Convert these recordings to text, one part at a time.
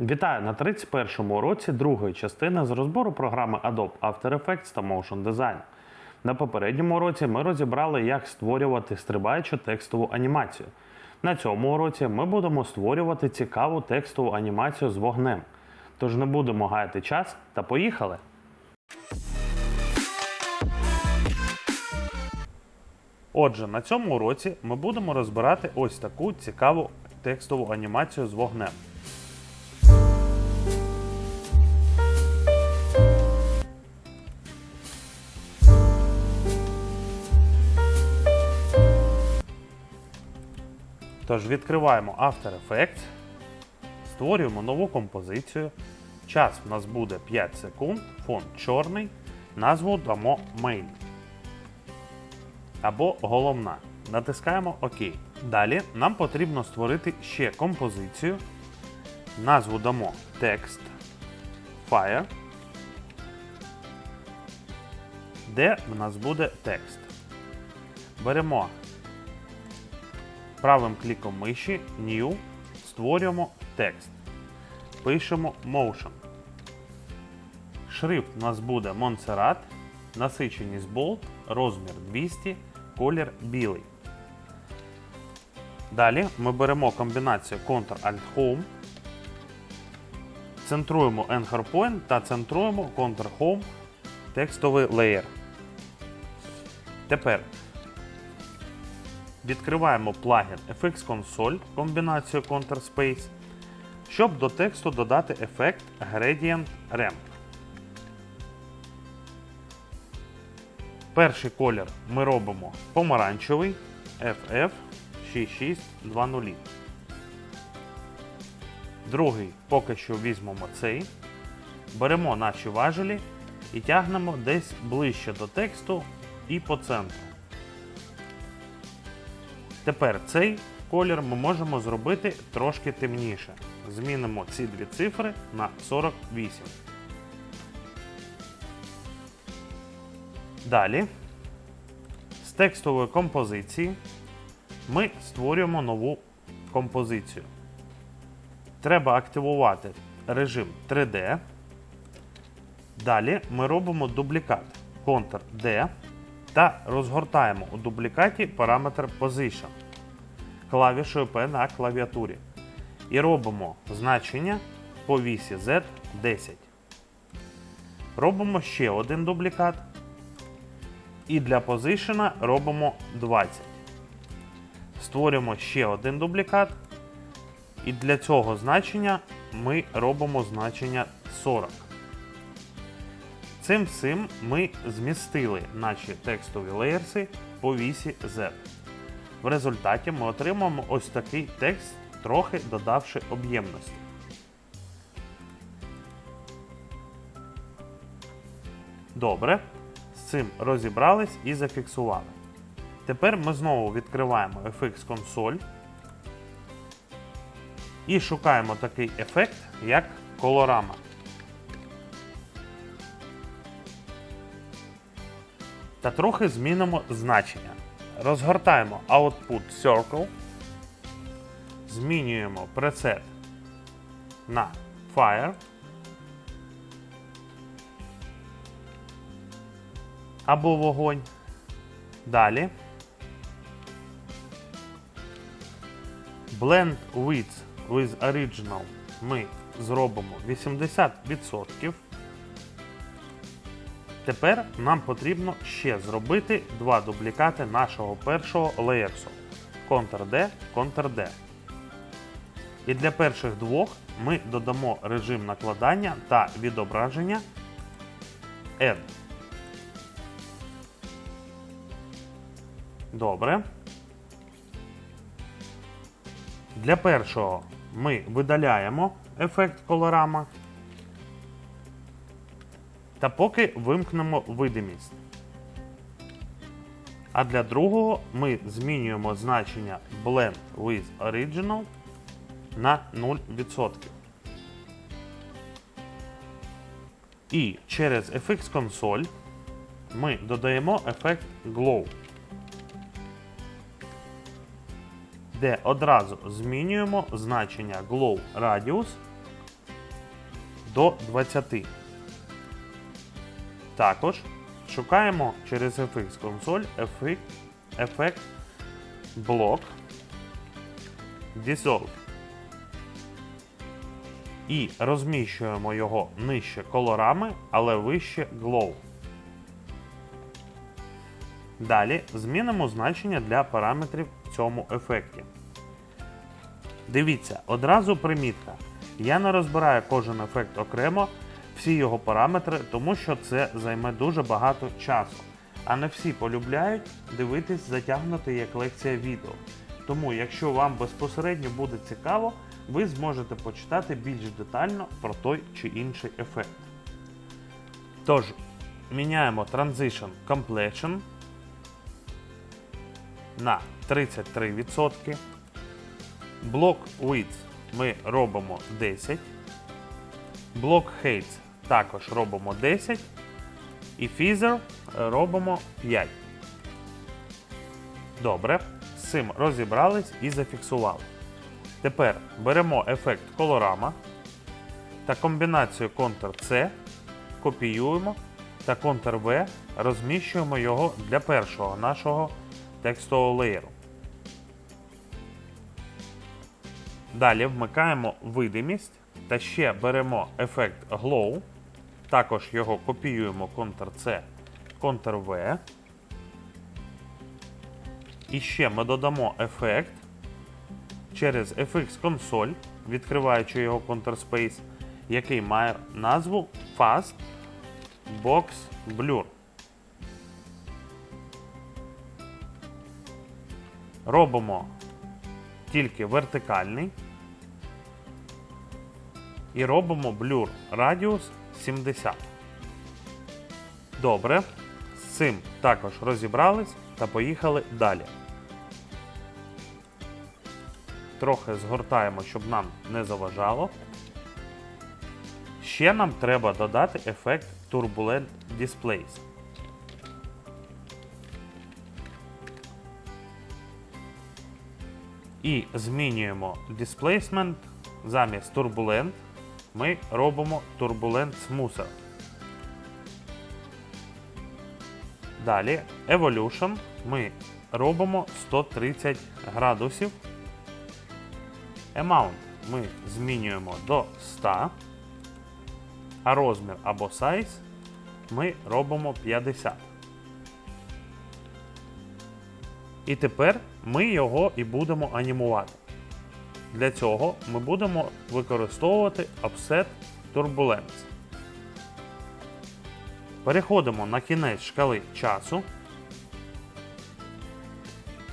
Вітаю на 31-му уроці другої частини з розбору програми Adobe After Effects та Motion Design. На попередньому уроці ми розібрали, як створювати стрибаючу текстову анімацію. На цьому уроці ми будемо створювати цікаву текстову анімацію з вогнем. Тож не будемо гаяти час та поїхали! Отже, на цьому уроці ми будемо розбирати ось таку цікаву текстову анімацію з вогнем. Тож відкриваємо After Effects, створюємо нову композицію. Час в нас буде 5 секунд, фон чорний, назву дамо Main. Або головна. Натискаємо ОК. Далі нам потрібно створити ще композицію. Назву дамо Text Fire, де в нас буде текст. Беремо правим кліком миші New, створюємо текст. Пишемо Motion. Шрифт у нас буде Montserrat, насиченість Bold, розмір 200, колір білий. Далі ми беремо комбінацію Ctrl-Alt-Home, центруємо Anchor Point та центруємо Ctrl-Home текстовий леєр. Тепер Відкриваємо плагін FX Console комбінацію Counter Space, щоб до тексту додати ефект Gradient Ramp. Перший колір ми робимо помаранчевий FF6620. Другий поки що візьмемо цей. Беремо наші важелі і тягнемо десь ближче до тексту і по центру. Тепер цей колір ми можемо зробити трошки темніше. Змінимо ці дві цифри на 48. Далі з текстової композиції ми створюємо нову композицію. Треба активувати режим 3D. Далі ми робимо дублікат Ctrl-D та розгортаємо у дублікаті параметр Position клавішою P на клавіатурі. І робимо значення по вісі Z 10. Робимо ще один дублікат. І для позишена робимо 20. Створюємо ще один дублікат. І для цього значення ми робимо значення 40. Цим всім ми змістили наші текстові леєрси по вісі Z. В результаті ми отримаємо ось такий текст, трохи додавши об'ємності. Добре. З цим розібрались і зафіксували. Тепер ми знову відкриваємо FX консоль і шукаємо такий ефект, як колорама. Та трохи змінимо значення. Розгортаємо Output Circle, змінюємо пресет на Fire. Або вогонь. Далі. Blend Width with Original ми зробимо 80%. Тепер нам потрібно ще зробити два дублікати нашого першого леєрсу. Ctrl-D, Ctrl-D. І для перших двох ми додамо режим накладання та відображення Add. Добре. Для першого ми видаляємо ефект колорама. Та поки вимкнемо видимість. А для другого ми змінюємо значення Blend with Original на 0%. І через FX Console ми додаємо ефект Glow. де одразу змінюємо значення Glow Radius до 20. Також шукаємо через FX консоль ефект, ефект блок Dissolve. І розміщуємо його нижче колорами, але вище Glow. Далі змінимо значення для параметрів в цьому ефекті. Дивіться, одразу примітка. Я не розбираю кожен ефект окремо, всі його параметри, тому що це займе дуже багато часу. А не всі полюбляють дивитись затягнути як лекція відео. Тому, якщо вам безпосередньо буде цікаво, ви зможете почитати більш детально про той чи інший ефект. Тож, міняємо Transition Completion на 33%. Блок Width ми робимо 10. Блок Height також робимо 10. І Feather робимо 5. Добре. З цим розібрались і зафіксували. Тепер беремо ефект колорама та комбінацію Ctrl-C, копіюємо та Ctrl-V розміщуємо його для першого нашого текстового леєру. Далі вмикаємо видимість та ще беремо ефект Glow. Також його копіюємо Ctrl-C, Ctrl-V. І ще ми додамо ефект через FX консоль, відкриваючи його Counterspace, який має назву Fast Box Blur. Робимо тільки вертикальний. І робимо блюр радіус 70. Добре. З цим також розібрались та поїхали далі. Трохи згортаємо, щоб нам не заважало. Ще нам треба додати ефект Turbulent Displays. І змінюємо Displacement замість Turbulent ми робимо Turbulent Smoother. Далі Evolution ми робимо 130 градусів. Amount ми змінюємо до 100, а розмір або size ми робимо 50. І тепер ми його і будемо анімувати. Для цього ми будемо використовувати Offset Turbulence. Переходимо на кінець шкали часу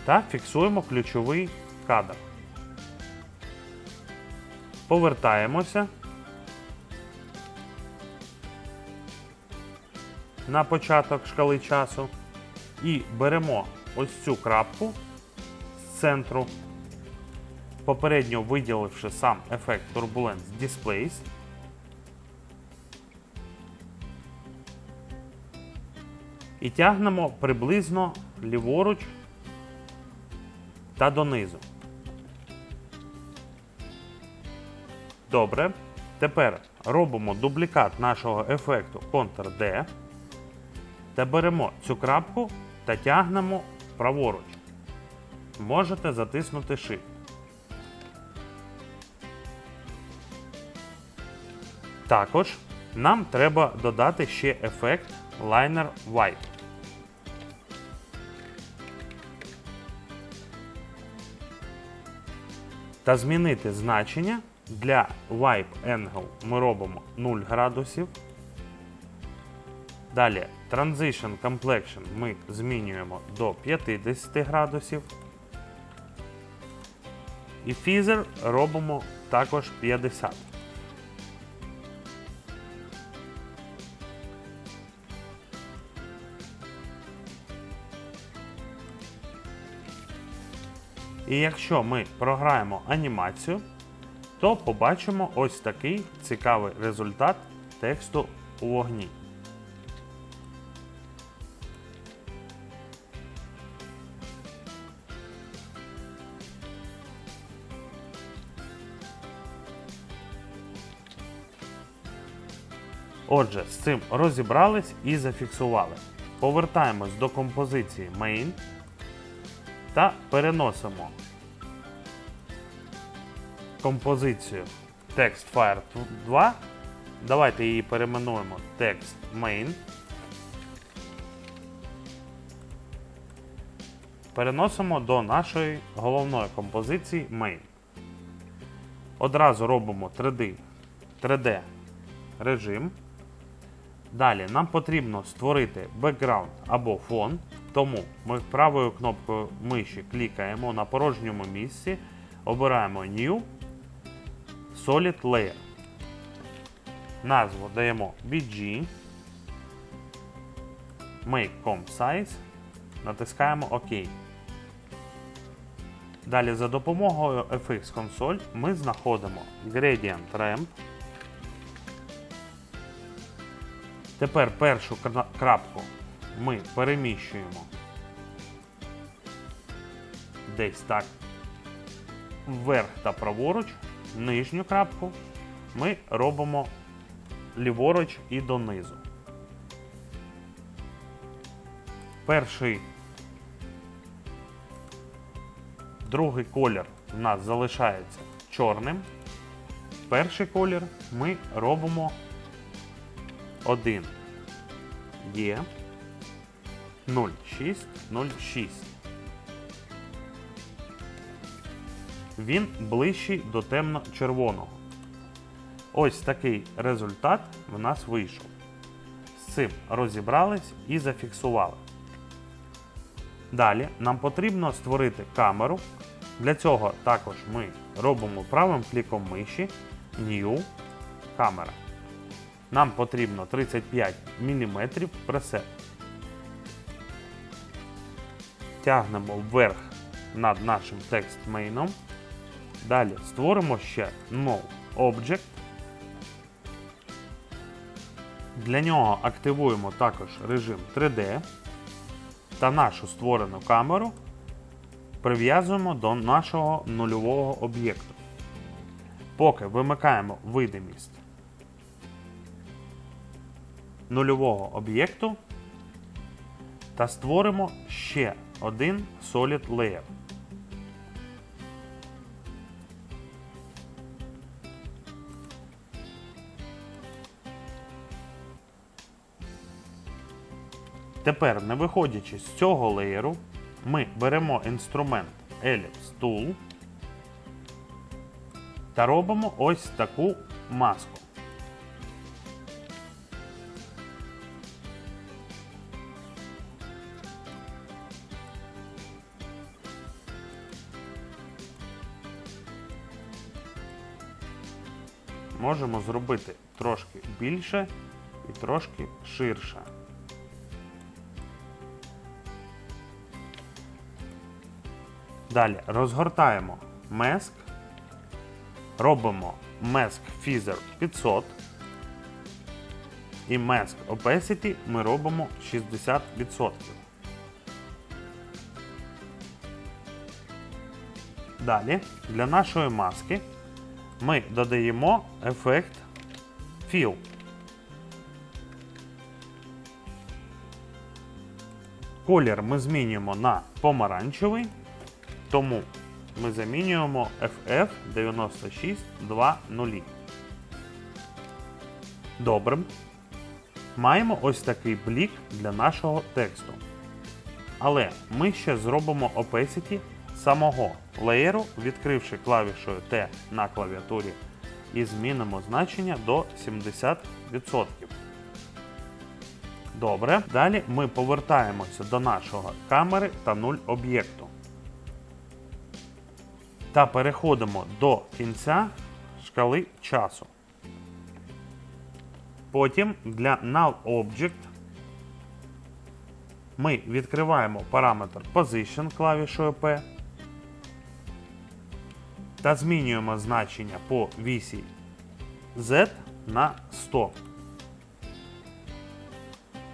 та фіксуємо ключовий кадр. Повертаємося на початок шкали часу і беремо ось цю крапку з центру, попередньо виділивши сам ефект Turbulence Displays. І тягнемо приблизно ліворуч та донизу. Добре. Тепер робимо дублікат нашого ефекту Ctrl-D та беремо цю крапку та тягнемо праворуч. Можете затиснути Shift. Також нам треба додати ще ефект Liner Wipe. Та змінити значення для Wipe Angle ми робимо 0 градусів. Далі Transition Complexion ми змінюємо до 50 градусів. І Feather робимо також 50. І якщо ми програємо анімацію, то побачимо ось такий цікавий результат тексту у вогні. Отже, з цим розібрались і зафіксували. Повертаємось до композиції Main та переносимо композицію TextFire 2. Давайте її перейменуємо Text Main. Переносимо до нашої головної композиції Main. Одразу робимо 3D, 3D режим. Далі нам потрібно створити бекграунд або фон, тому ми правою кнопкою миші клікаємо на порожньому місці, обираємо New Solid Layer. Назву даємо BG, Make Comp Size, натискаємо ОК. Далі за допомогою FX Console ми знаходимо Gradient Ramp. Тепер першу крапку ми переміщуємо десь так вверх та праворуч. Нижню крапку ми робимо ліворуч і донизу. Перший другий колір у нас залишається чорним. Перший колір ми робимо 1 є 0606. Він ближчий до темно-червоного. Ось такий результат в нас вийшов. З цим розібрались і зафіксували. Далі нам потрібно створити камеру. Для цього також ми робимо правим кліком миші New камера. Нам потрібно 35 мм пресет. Тягнемо вверх над нашим текст мейном. Далі створимо ще No Object. Для нього активуємо також режим 3D та нашу створену камеру прив'язуємо до нашого нульового об'єкту. Поки вимикаємо видимість нульового об'єкту та створимо ще один Solid Layer. Тепер, не виходячи з цього леєру, ми беремо інструмент Ellipse Tool та робимо ось таку маску. Можемо зробити трошки більше і трошки ширше. Далі розгортаємо Mask, робимо Mask Feather 500 і Mask Opacity ми робимо 60%. Далі для нашої маски ми додаємо ефект Fill. Колір ми змінюємо на помаранчевий, тому ми замінюємо FF 9620. Добре. Маємо ось такий блік для нашого тексту. Але ми ще зробимо opacity самого леєру, відкривши клавішою T на клавіатурі, і змінимо значення до 70%. Добре. Далі ми повертаємося до нашого камери та 0 об'єкту. Та переходимо до кінця шкали часу. Потім для Null Object ми відкриваємо параметр Position клавішою P та змінюємо значення по вісі Z на 100.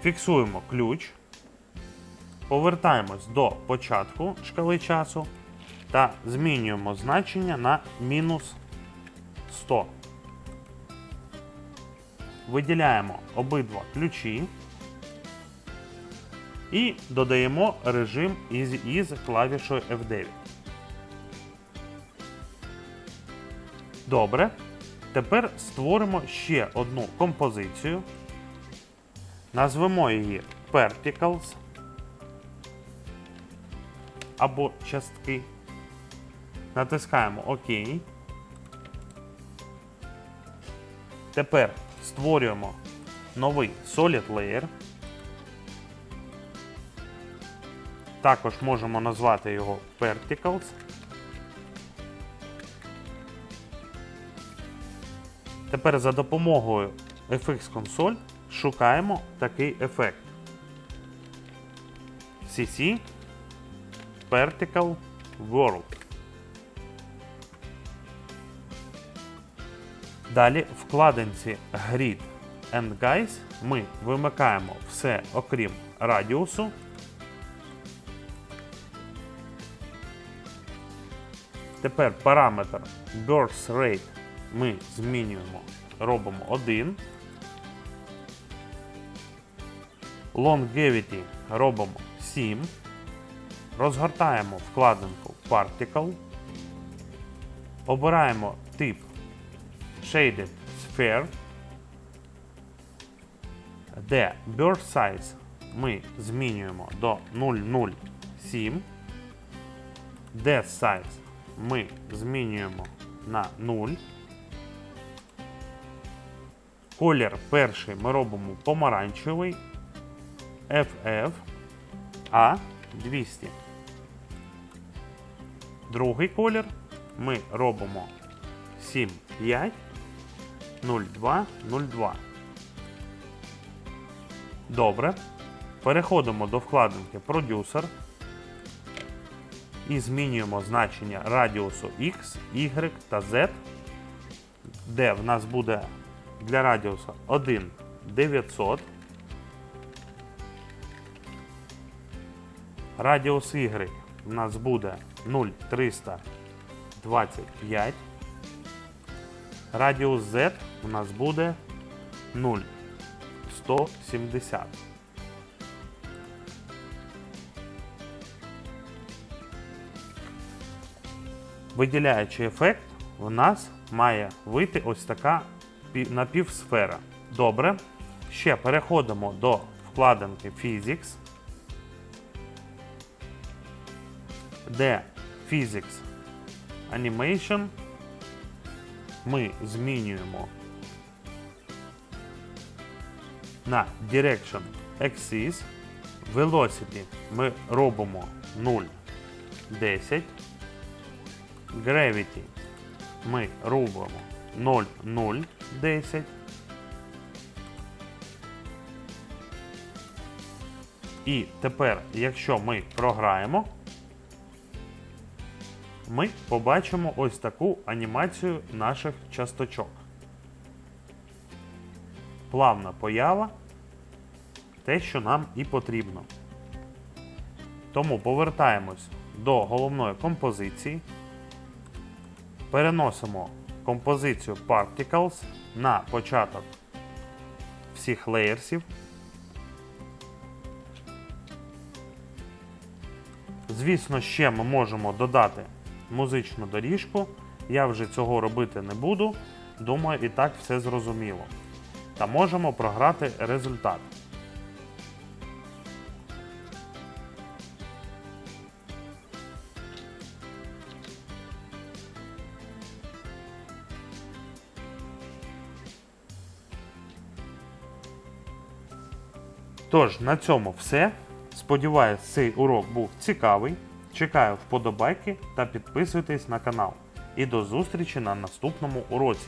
Фіксуємо ключ, повертаємось до початку шкали часу та змінюємо значення на мінус 100. виділяємо обидва ключі і додаємо режим із, із клавішою F9. Добре. Тепер створимо ще одну композицію. Назвемо її Particles або частки. Натискаємо ОК. Тепер створюємо новий Solid Layer. Також можемо назвати його Verticals. Тепер за допомогою FX Console шукаємо такий ефект. CC Vertical World. Далі в вкладинці Grid and Guys ми вимикаємо все окрім радіусу. Тепер параметр Birth Rate ми змінюємо, робимо 1. Longevity робимо 7. Розгортаємо вкладинку Particle. Обираємо тип Shaded Sphere, де Birth Size ми змінюємо до 0,07. Death Size ми змінюємо на 0. Колір перший ми робимо помаранчевий FF A200. Другий колір ми робимо 75 02 02. Добре. Переходимо до вкладинки Producer і змінюємо значення радіусу X, Y та Z, де в нас буде для радіуса 1 900. Радіус Y в нас буде 0,325. Радіус Z у нас буде 0,170. Виділяючи ефект, у нас має вийти ось така напівсфера. Добре. Ще переходимо до вкладинки Physics, де Physics Animation ми змінюємо на Direction Axis. Velocity ми робимо 0,10. Gravity ми робимо 0,010. І тепер, якщо ми програємо, ми побачимо ось таку анімацію наших часточок. Плавна поява те, що нам і потрібно. Тому повертаємось до головної композиції. Переносимо композицію Particles на початок всіх леєрсів. Звісно, ще ми можемо додати музичну доріжку. Я вже цього робити не буду. Думаю, і так все зрозуміло. Та можемо програти результат. Тож, на цьому все. Сподіваюсь, цей урок був цікавий. Чекаю вподобайки та підписуйтесь на канал. І до зустрічі на наступному уроці.